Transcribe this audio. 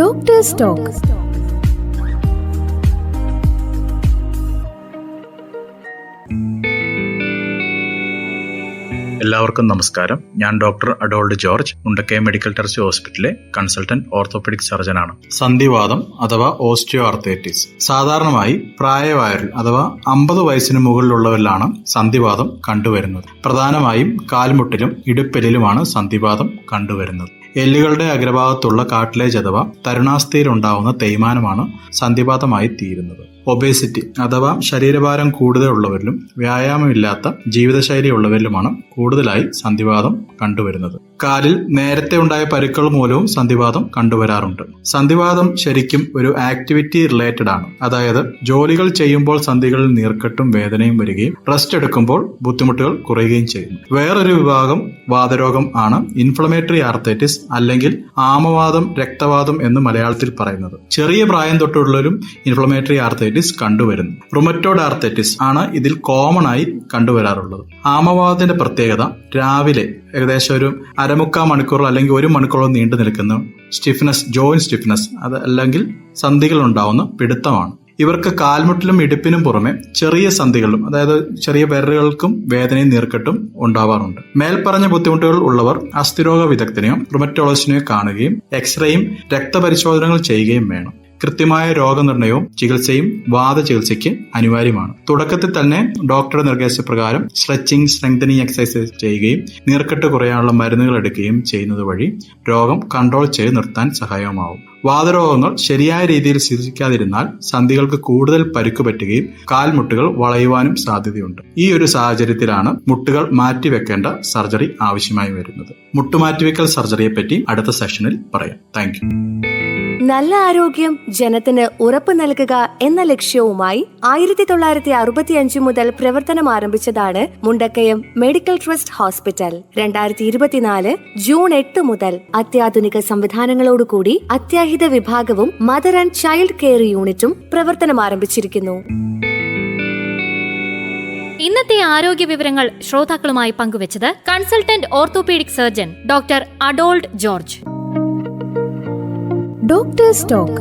Doctors talk എല്ലാവർക്കും നമസ്കാരം. ഞാൻ doctor Adolf George Mundakkayam medical trust ഹോസ്പിറ്റലിലെ കൺസൾട്ടന്റ് ഓർത്തോപെഡിക് സർജനാണ്. സന്ധിവാദം അഥവാ ഓസ്റ്റിയോ ആർത്തേറ്റിസ് സാധാരണമായി പ്രായമായവരിൽ അഥവാ അമ്പത് വയസ്സിന് മുകളിലുള്ളവരിലാണ് സന്ധിവാദം കണ്ടുവരുന്നത്. പ്രധാനമായും കാൽമുട്ടിലും ഇടുപ്പെല്ലിലുമാണ് സന്ധിവാദം കണ്ടുവരുന്നത്. എല്ലുകളുടെ അഗ്രഭാഗത്തുള്ള കാട്ടിലേജ് അഥവാ തരുണാസ്ഥയിൽ ഉണ്ടാവുന്ന തേയ്മാനമാണ് സന്ധിപാതമായി തീരുന്നത്. ഒബേസിറ്റി അഥവാ ശരീരഭാരം കൂടുതലുള്ളവരിലും വ്യായാമമില്ലാത്ത ജീവിതശൈലി ഉള്ളവരിലുമാണ് കൂടുതലായി സന്ധിവാതം കണ്ടുവരുന്നത്. കാലിൽ നേരത്തെ ഉണ്ടായ പരുക്കൾ മൂലവും സന്ധിവാതം കണ്ടുവരാറുണ്ട്. സന്ധിവാതം ശരിക്കും ഒരു ആക്ടിവിറ്റി റിലേറ്റഡ് ആണ്. അതായത് ജോലികൾ ചെയ്യുമ്പോൾ സന്ധികളിൽ നീർക്കെട്ടും വേദനയും വരികയും റെസ്റ്റ് എടുക്കുമ്പോൾ ബുദ്ധിമുട്ടുകൾ കുറയുകയും ചെയ്യുന്നു. വേറൊരു വിഭാഗം വാതരോഗം ആണ് ഇൻഫ്ലമേറ്ററി ആർത്തൈറ്റിസ് അല്ലെങ്കിൽ ആമവാദം രക്തവാദം എന്ന് മലയാളത്തിൽ പറയുന്നത്. ചെറിയ പ്രായം തൊട്ടുള്ളവരും ഇൻഫ്ലമേറ്ററി ആർത്തൈറ്റിസ് കണ്ടുവരുന്നു. റുമറ്റോഡ് ആർത്തൈറ്റിസ് ആണ് ഇതിൽ കോമൺ ആയി കണ്ടുവരാറുള്ളത്. ആമവാദത്തിന്റെ പ്രത്യേകത രാവിലെ ഏകദേശം ഒരു അരമുക്കാൽ മണിക്കൂറോ അല്ലെങ്കിൽ ഒരു മണിക്കൂറോ നീണ്ടു നിൽക്കുന്ന സ്റ്റിഫ്നസ് ജോയിൻ സ്റ്റിഫ്നസ് അത് അല്ലെങ്കിൽ സന്ധികൾ ഉണ്ടാവുന്ന പിടുത്തമാണ്. ഇവർക്ക് കാൽമുട്ടിലും ഇടുപ്പിനും പുറമെ ചെറിയ സന്ധികളും അതായത് ചെറിയ വിരലുകൾക്കും വേദനയും നീർക്കെട്ടും ഉണ്ടാവാറുണ്ട്. മേൽപ്പറഞ്ഞ ബുദ്ധിമുട്ടുകൾ ഉള്ളവർ അസ്ഥിരോഗ വിദഗ്ധനെയോ റുമറ്റോളജിസ്റ്റിനെയോ കാണുകയും എക്സ്റേയും രക്തപരിശോധനകൾ ചെയ്യുകയും വേണം. കൃത്യമായ രോഗനിർണയവും ചികിത്സയും വാദ ചികിത്സയ്ക്ക് അനിവാര്യമാണ്. തുടക്കത്തിൽ തന്നെ ഡോക്ടറുടെ നിർദ്ദേശപ്രകാരം സ്ട്രെച്ചിങ് സ്ട്രെങ്തനിങ് എക്സസൈസ് ചെയ്യുകയും നീർക്കെട്ട് കുറയാനുള്ള മരുന്നുകൾ എടുക്കുകയും ചെയ്യുന്നത് വഴി രോഗം കൺട്രോൾ ചെയ്ത് നിർത്താൻ സഹായകമാവും. വാതരോഗങ്ങൾ ശരിയായ രീതിയിൽ ചികിത്സിക്കാതിരുന്നാൽ സന്ധികൾക്ക് കൂടുതൽ പരുക്ക് പറ്റുകയും കാൽമുട്ടുകൾ വളയുവാനും സാധ്യതയുണ്ട്. ഈ ഒരു സാഹചര്യത്തിലാണ് മുട്ടുകൾ മാറ്റിവെക്കേണ്ട സർജറി ആവശ്യമായി വരുന്നത്. മുട്ടുമാറ്റിവെക്കൽ സർജറിയെ പറ്റി അടുത്ത സെഷനിൽ പറയാം. താങ്ക് നല്ല ആരോഗ്യം ജനത്തിന് ഉറപ്പ് നൽകുക എന്ന ലക്ഷ്യവുമായി ആയിരത്തി തൊള്ളായിരത്തി അറുപത്തി അഞ്ച് മുതൽ പ്രവർത്തനം ആരംഭിച്ചതാണ് മുണ്ടക്കയം മെഡിക്കൽ ട്രസ്റ്റ് ഹോസ്പിറ്റൽ. രണ്ടായിരത്തി ഇരുപത്തിനാല് ജൂൺ എട്ട് മുതൽ അത്യാധുനിക സംവിധാനങ്ങളോടുകൂടി അത്യാഹിത വിഭാഗവും മദർ ആൻഡ് ചൈൽഡ് കെയർ യൂണിറ്റും പ്രവർത്തനം ആരംഭിച്ചിരിക്കുന്നു. ഇന്നത്തെ ആരോഗ്യ വിവരങ്ങൾ ശ്രോതാക്കളുമായി പങ്കുവച്ചത് consultant orthopaedic surgeon doctor Adolf George. Doctors talk